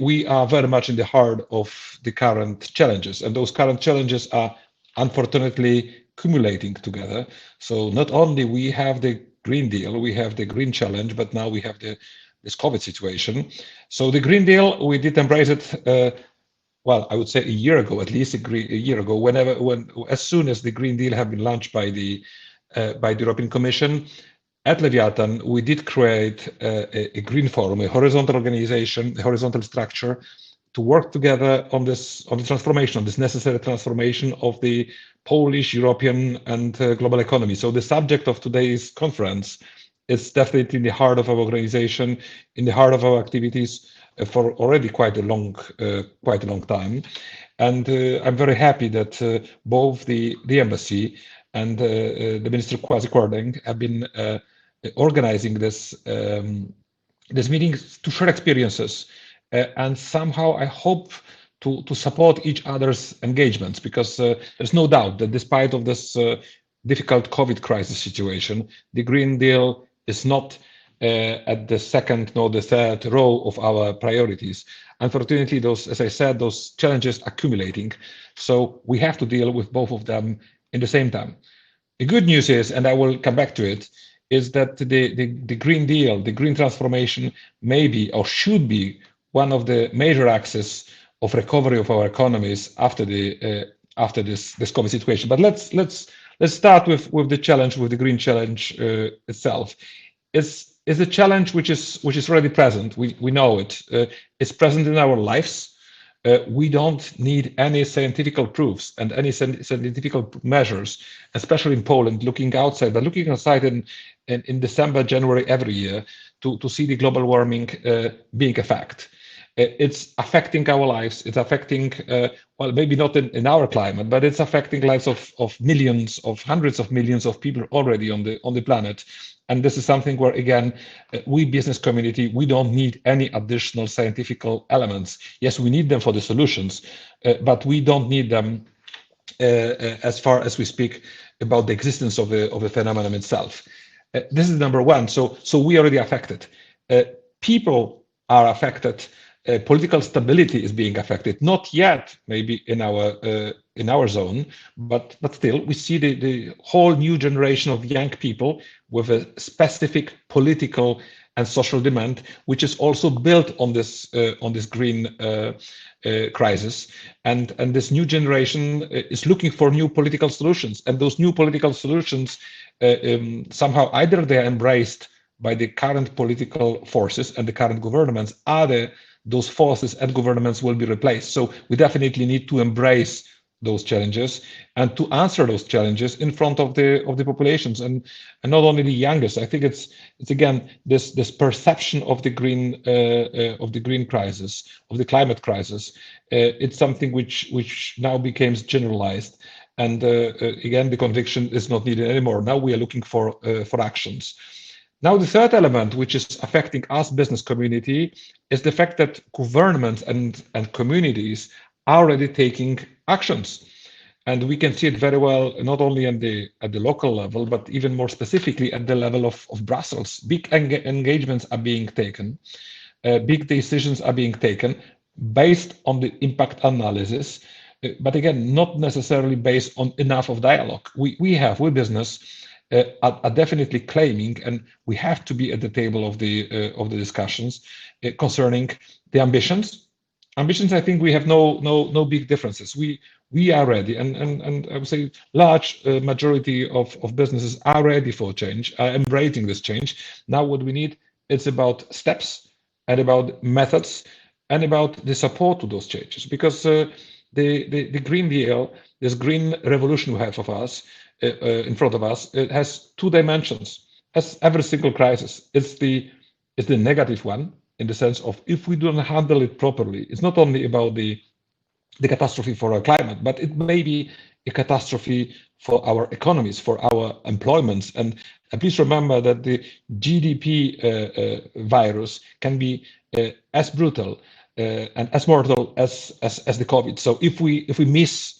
we are very much in the heart of the current challenges, and those current challenges are unfortunately accumulating together. So not only we have the Green Deal, we have the Green Challenge, but now we have the this COVID situation. So the Green Deal, we did embrace it. Uh, well, I would say a year ago, at least a, a, year ago. Whenever, when, as soon as the Green Deal have been launched by the uh, by the European Commission, at Leviathan, we did create a, a, green forum, a horizontal organization, a horizontal structure to work together on this on the transformation, on this necessary transformation of the Polish, European, and uh, global economy. So the subject of today's conference is definitely in the heart of our organization, in the heart of our activities uh, for already quite a long, uh, quite a long time. And uh, I'm very happy that uh, both the the embassy and the Minister Kwasi have been organizing this um, this meeting to share experiences uh, and somehow I hope to to support each other's engagements because uh, there's no doubt that despite of this uh, difficult COVID crisis situation, the Green Deal is not uh, at the second nor the third row of our priorities. Unfortunately, those, as I said, those challenges accumulating. So we have to deal with both of them in the same time. The good news is, and I will come back to it, is that the, the, the Green Deal, the green transformation may be or should be one of the major axes of recovery of our economies after the uh, after this this COVID situation. But let's let's let's start with with the challenge with the green challenge uh, itself. It's is a challenge which is which is already present. We we know it. Uh, it's present in our lives. Uh, we don't need any scientific proofs and any scientific measures, especially in Poland, looking outside, but looking outside in, in, in December, January every year to, to see the global warming uh, being a fact. Uh, it's affecting our lives. It's affecting, uh, well, maybe not in, in our climate, but it's affecting lives of, of millions, of hundreds of millions of people already on the on the planet. And this is something where, again, uh, we business community, we don't need any additional scientific elements. Yes, we need them for the solutions, uh, but we don't need them uh, uh, as far as we speak about the existence of the of the phenomenon itself. This is number one. So, so we already affected. People are affected. Political stability is being affected. Not yet, maybe in our in our zone, but but still we see the, the whole new generation of young people with a specific political and social demand, which is also built on this uh, on this green uh, uh, crisis, and and this new generation uh, is looking for new political solutions, and those new political solutions uh, um, somehow either they are embraced by the current political forces and the current governments, other those forces and governments will be replaced. So we definitely need to embrace those challenges and to answer those challenges in front of the of the populations and and not only the youngest. I think it's it's again this this perception of the green uh, uh, of the green crisis of the climate crisis uh, it's something which which now becomes generalized. And uh, uh, again the conviction is not needed anymore. Now we are looking for uh, for actions now the third element which is affecting us business community is the fact that governments and and communities are already taking actions. And we can see it very well, not only at the at the local level, but even more specifically at the level of, of Brussels. Big engagements are being taken, uh, big decisions are being taken based on the impact analysis, uh, but again, not necessarily based on enough of dialogue. We, we have, we business, uh, are, are, definitely claiming, and we have to be at the table of the uh, of the discussions uh, concerning the ambitions ambitions, I think we have no no no big differences. We we are ready, and and and I would say large uh, majority of of businesses are ready for change, are embracing this change. Now, what we need it's about steps and about methods and about the support to those changes because uh, the, the the green deal this green revolution we have of us in front of us it has two dimensions as every single crisis it's the it's the negative one in the sense of if we don't handle it properly, it's not only about the the catastrophe for our climate, but it may be a catastrophe for our economies, for our employments. And, and please remember that the GDP uh, uh, virus can be uh, as brutal uh, and as mortal as, as as the COVID. So if we if we miss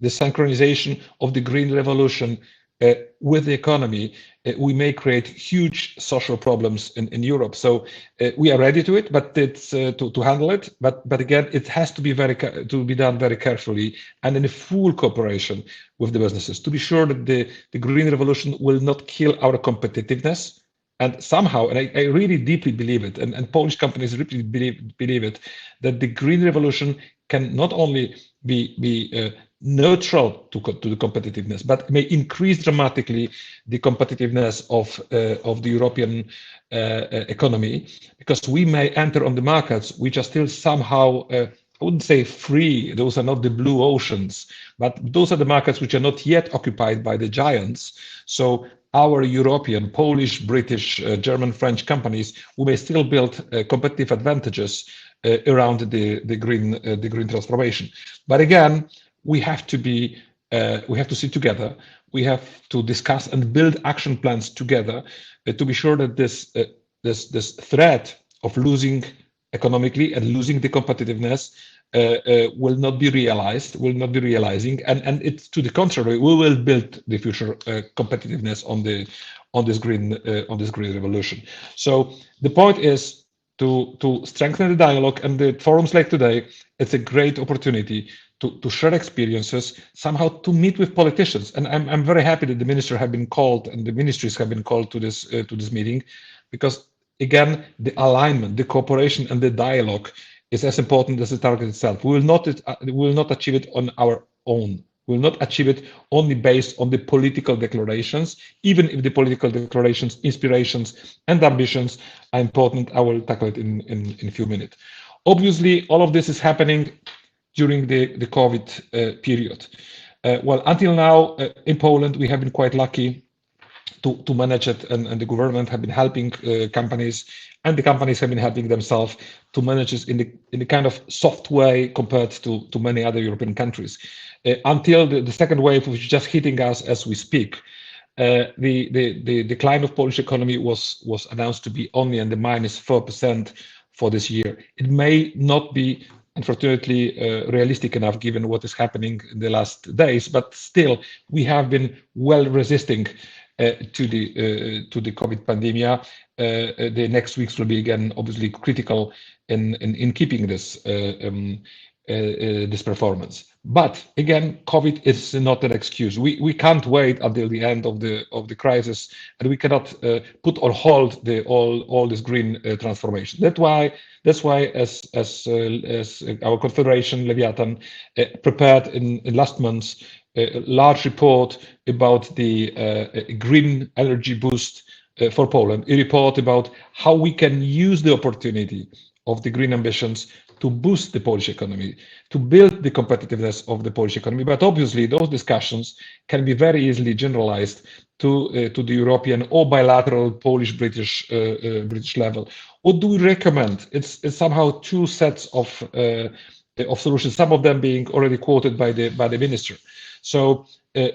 the synchronization of the green revolution uh, with the economy, uh, we may create huge social problems in, in Europe. So uh, we are ready to it, but it's uh, to, to handle it. But but again, it has to be very to be done very carefully and in full cooperation with the businesses to be sure that the, the green revolution will not kill our competitiveness. And somehow, and I, I really deeply believe it, and, and Polish companies really believe, believe it, that the green revolution can not only be, be uh, neutral to, to the competitiveness, but may increase dramatically the competitiveness of, uh, of the European uh, uh economy, because we may enter on the markets which are still somehow, uh, I wouldn't say free, those are not the blue oceans, but those are the markets which are not yet occupied by the giants. So our European, Polish, British, uh, German, French companies, we may still build uh, competitive advantages around the, the green the green transformation. But again, we have to be uh, we have to sit together. We have to discuss and build action plans together uh, to be sure that this uh, this this threat of losing economically and losing the competitiveness uh, uh, will not be realized, will not be realizing, and and it's to the contrary, we will build the future uh, competitiveness on the on this green on this green revolution. So the point is to to strengthen the dialogue, and the forums like today, it's a great opportunity to, to share experiences, somehow to meet with politicians. And I'm, I'm very happy that the minister have been called and the ministries have been called to this uh, to this meeting, because again, the alignment, the cooperation, and the dialogue is as important as the target itself. We will not uh, we will not achieve it on our own. We will not achieve it only based on the political declarations, even if the political declarations, inspirations, and ambitions are important. I will tackle it in, in, in a few minutes. Obviously, all of this is happening during the, the COVID uh, period. Uh, well, until now uh, in Poland, we have been quite lucky to, to manage it, and, and the government have been helping companies, and the companies have been helping themselves to manage it in the in the kind of soft way compared to, to many other European countries. Until the, the second wave, which is just hitting us as we speak, uh, the, the, the decline of Polish economy was was announced to be only in the minus four percent for this year. It may not be unfortunately uh, realistic enough given what is happening in the last days, but still we have been well resisting uh, to the uh, to the COVID pandemic. Uh, uh, the next weeks will be again obviously critical in in, in keeping this um, this performance. But again, COVID is not an excuse. We we can't wait until the end of the of the crisis, and we cannot uh, put or hold the all all this green uh, transformation. That's why that's why as as uh, as our confederation Leviathan uh, prepared in, in last month a large report about the uh, green energy boost uh, for Poland. A report about how we can use the opportunity of the green ambitions to boost the Polish economy, to build the competitiveness of the Polish economy. But obviously, those discussions can be very easily generalized to uh, to the European or bilateral Polish-British uh, uh, British level. What do we recommend? It's, it's somehow two sets of uh, of solutions. Some of them being already quoted by the by the minister. So uh,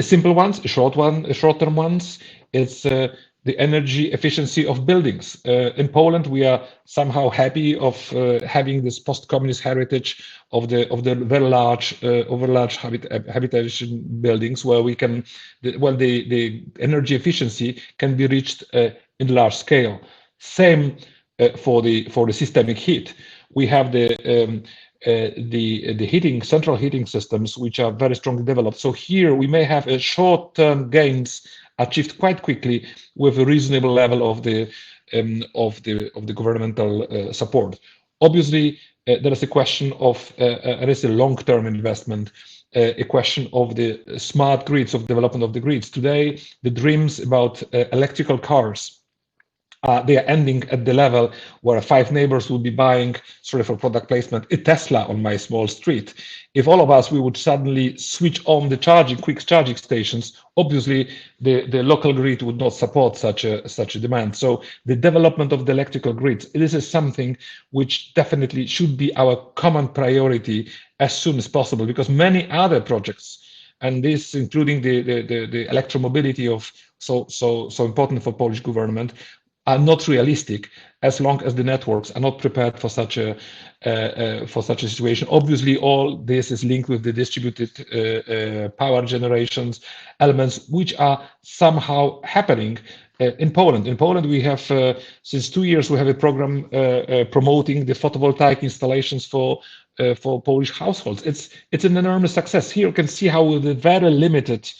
simple ones, short one, short-term ones. It's uh, the energy efficiency of buildings. Uh, in Poland, we are somehow happy of uh, having this post-communist heritage of the of the very large, uh, over large habit, habitation buildings, where we can, the, well, the the energy efficiency can be reached uh, in large scale. Same uh, for the for the systemic heat. We have the um, uh, the the heating central heating systems which are very strongly developed so here we may have a short-term gains achieved quite quickly with a reasonable level of the um, of the of the governmental uh, support. Obviously, uh, there is a question of uh, uh there is a long-term investment, uh, a question of the smart grids of development of the grids. Today, the dreams about uh, electrical cars uh, they are ending at the level where five neighbors would be buying, sorry for product placement, a Tesla on my small street. If all of us, we would suddenly switch on the charging, quick charging stations, obviously the, the local grid would not support such a, such a demand. So the development of the electrical grids, this is something which definitely should be our common priority as soon as possible because many other projects and this including the, the, the, the electromobility of so so so important for Polish government are not realistic as long as the networks are not prepared for such a uh, uh, for such a situation. Obviously, all this is linked with the distributed uh, uh power generations elements, which are somehow happening uh, in Poland. In Poland, we have uh, since two years we have a program promoting the photovoltaic installations for for Polish households. It's it's an enormous success. Here you can see how the very limited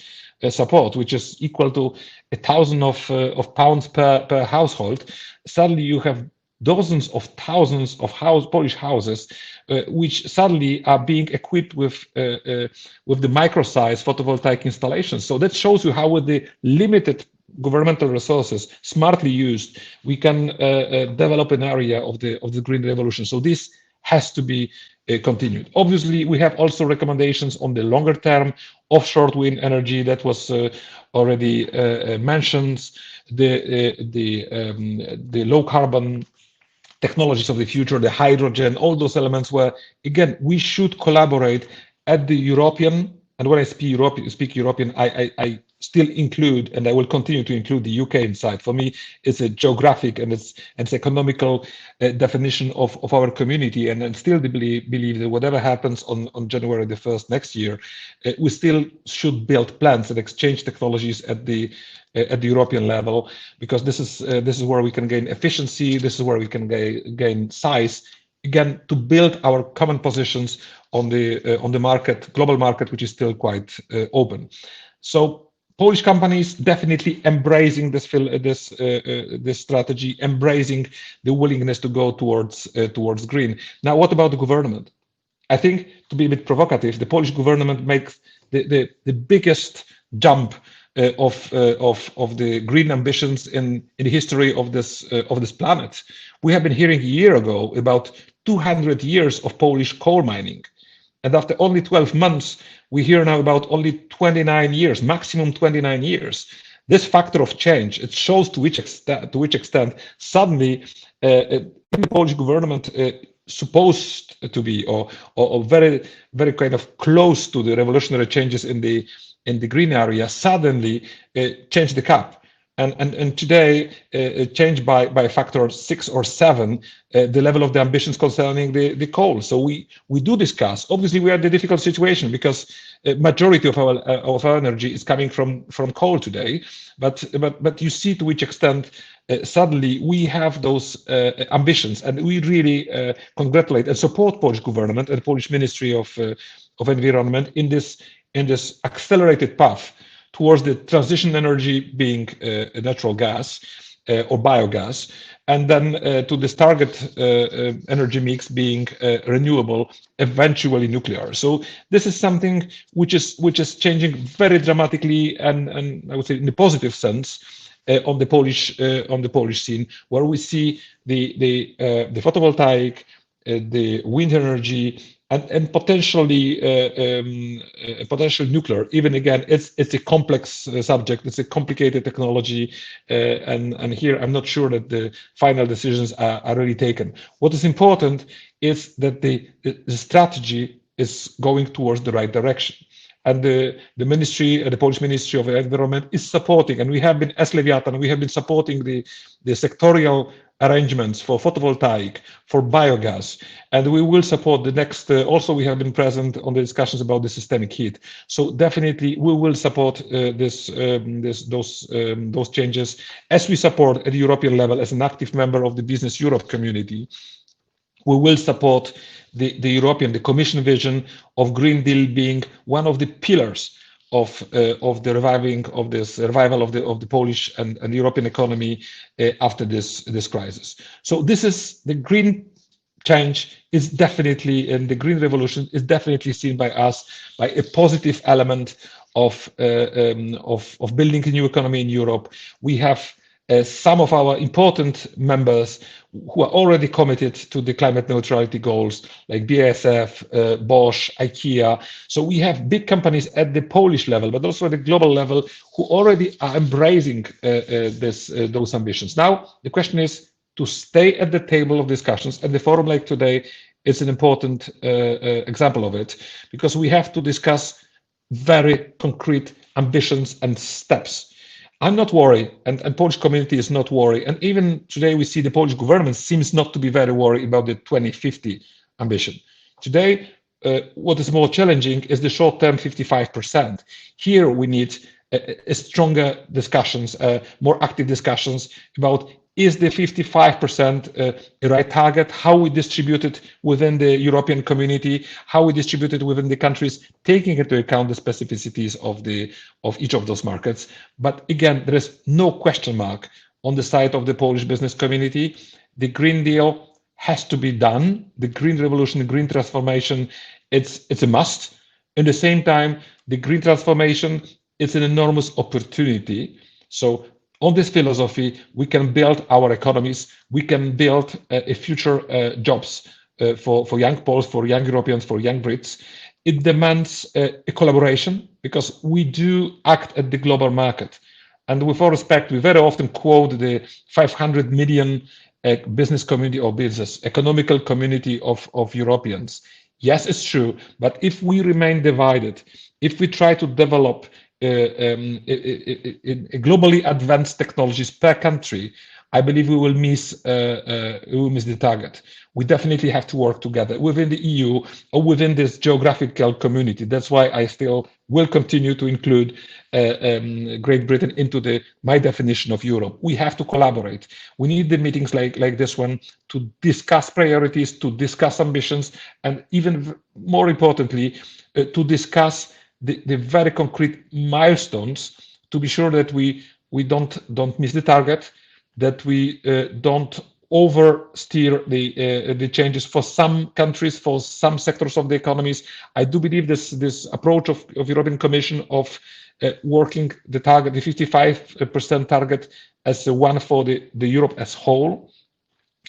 support, which is equal to a thousand of, uh, of pounds per, per household, suddenly you have dozens of thousands of house, Polish houses, uh, which suddenly are being equipped with uh, uh, with the micro-size photovoltaic installations. So that shows you how, with the limited governmental resources smartly used, we can uh, uh, develop an area of the of the green revolution. So this has to be uh, continued. Obviously, we have also recommendations on the longer term offshore wind energy that was uh, already uh, mentioned, the the um, the low carbon technologies of the future, the hydrogen, all those elements where again we should collaborate at the European and when I speak Europe, speak European, I still include, and I will continue to include the UK inside. For me, it's a geographic and it's, it's economical uh, definition of, of our community. And I still believe, believe that whatever happens on, on January the 1st next year, uh, we still should build plans and exchange technologies at the uh, at the European level, because this is uh, this is where we can gain efficiency. This is where we can gain, gain size again to build our common positions on the uh, on the market, global market, which is still quite uh, open. So Polish companies definitely embracing this this uh, uh, this strategy, embracing the willingness to go towards uh, towards green. Now, what about the government? I think to be a bit provocative, the Polish government makes the the, the biggest jump uh, of uh, of of the green ambitions in in the history of this uh, of this planet. We have been hearing a year ago about 200 years of Polish coal mining. And after only 12 months, we hear now about only 29 years, maximum 29 years. This factor of change, it shows to which extent, to which extent suddenly uh, uh the Polish government uh, supposed to be or, or, or, very, very kind of close to the revolutionary changes in the in the green area suddenly uh, change the cap and, and, and today uh, changed by, by a factor of six or seven uh, the level of the ambitions concerning the, the coal. So we, we do discuss. Obviously, we are in a difficult situation because a majority of our uh, of our energy is coming from from coal today. But but but you see to which extent uh, suddenly we have those uh, ambitions, and we really uh, congratulate and support Polish government and Polish Ministry of of Environment in this in this accelerated path towards the transition energy being uh, natural gas uh, or biogas, and then uh, to this target uh, uh, energy mix being uh, renewable, eventually nuclear. So this is something which is which is changing very dramatically, and and I would say in the positive sense. on the Polish on the Polish scene, where we see the the the photovoltaic, the wind energy, and, and potentially uh, um, uh, potential nuclear. Even again, it's it's a complex uh, subject. It's a complicated technology, uh, and and here I'm not sure that the final decisions are, are really taken. What is important is that the, the strategy is going towards the right direction and the, the ministry, the Polish Ministry of Environment is supporting, and we have been, as Leviathan, we have been supporting the, the sectorial arrangements for photovoltaic, for biogas, and we will support the next. Uh, also, we have been present on the discussions about the systemic heat. So definitely, we will support uh, this, um, this, those, um, those changes as we support at the European level as an active member of the Business Europe community. We will support the, the European, the Commission vision of Green Deal being one of the pillars of uh, of the reviving of this revival of the of the Polish and, and European economy uh, after this this crisis. So this is the green change is definitely and the green revolution is definitely seen by us by a positive element of uh, um, of of building a new economy in Europe. We have some of our important members who are already committed to the climate neutrality goals, like BASF, uh, Bosch, IKEA. So we have big companies at the Polish level, but also at the global level, who already are embracing uh, uh this, uh, those ambitions. Now, the question is to stay at the table of discussions, and the forum like today is an important uh, example of it, because we have to discuss very concrete ambitions and steps I'm not worried, and, and Polish community is not worried. And even today, we see the Polish government seems not to be very worried about the 2050 ambition. Today, uh, what is more challenging is the short-term 55%. Here, we need a, a stronger discussions, uh, more active discussions about is the 55% uh, right target, how we distribute it within the European community, how we distribute it within the countries, taking into account the specificities of the of each of those markets. But again, there is no question mark on the side of the Polish business community. The Green Deal has to be done. The green revolution, the green transformation, it's it's a must. At the same time, the green transformation is an enormous opportunity. So on this philosophy, we can build our economies, we can build uh, a future uh, jobs uh, for, for young Poles, for young Europeans, for young Brits. It demands a collaboration because we do act at the global market. And with all respect, we very often quote the 500 million uh, business community or business economical community of, of Europeans. Yes, it's true. But if we remain divided, if we try to develop um, globally advanced technologies per country, I believe we will miss uh, uh, we will miss the target. We definitely have to work together within the EU or within this geographical community. That's why I still will continue to include uh, um, Great Britain into the my definition of Europe. We have to collaborate. We need the meetings like like this one to discuss priorities, to discuss ambitions, and even more importantly, uh, to discuss the, the very concrete milestones to be sure that we we don't don't miss the target, that we uh, don't oversteer the uh, the changes for some countries, for some sectors of the economies. I do believe this this approach of, of European Commission of uh, working the target, the 55% target, as the one for the, the Europe as whole,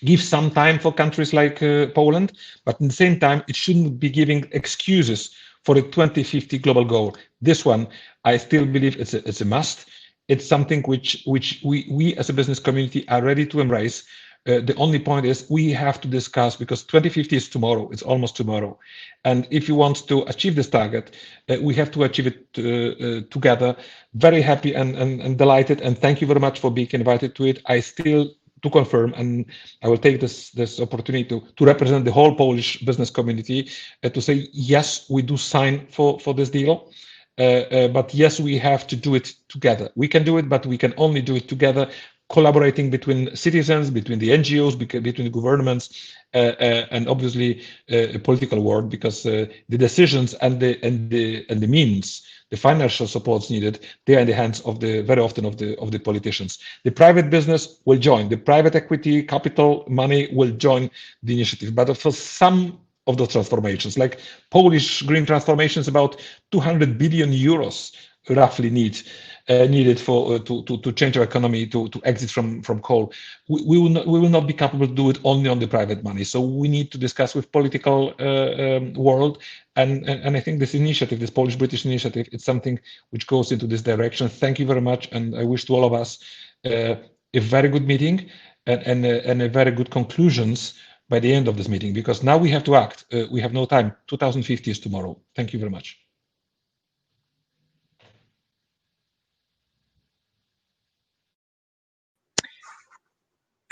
gives some time for countries like uh, Poland, but at the same time, it shouldn't be giving excuses for the 2050 global goal. This one, I still believe it's a, it's a must. It's something which which we we as a business community are ready to embrace. Uh, the only point is we have to discuss because 2050 is tomorrow. It's almost tomorrow, and if you want to achieve this target, uh, we have to achieve it uh, uh together. Very happy and, and and delighted, and thank you very much for being invited to it. I still to confirm, and I will take this this opportunity to, to represent the whole Polish business community uh, to say yes, we do sign for for this deal. Uh, uh, but yes, we have to do it together. We can do it, but we can only do it together, collaborating between citizens, between the NGOs, between the governments, uh, uh, and obviously uh, a political world, because the decisions and the and the and the means the financial supports needed, they are in the hands of the very often of the of the politicians. The private business will join, the private equity, capital, money will join the initiative. But for some of those transformations, like Polish green transformations, about 200 billion euros roughly need uh, needed for uh, to, to to change our economy to to exit from from coal. We, we will not we will not be capable to do it only on the private money. So we need to discuss with political uh, um, world. And, and and I think this initiative, this Polish British initiative, it's something which goes into this direction. Thank you very much, and I wish to all of us uh, a very good meeting and and, uh, and a very good conclusions by the end of this meeting because now we have to act. Uh, we have no time. 2050 is tomorrow. Thank you very much.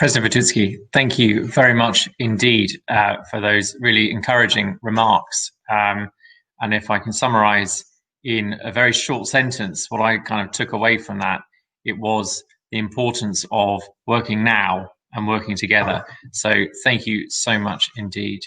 President Wojtycki, thank you very much indeed uh, for those really encouraging remarks. Um, and if I can summarize in a very short sentence, what I kind of took away from that, it was the importance of working now and working together. So thank you so much indeed.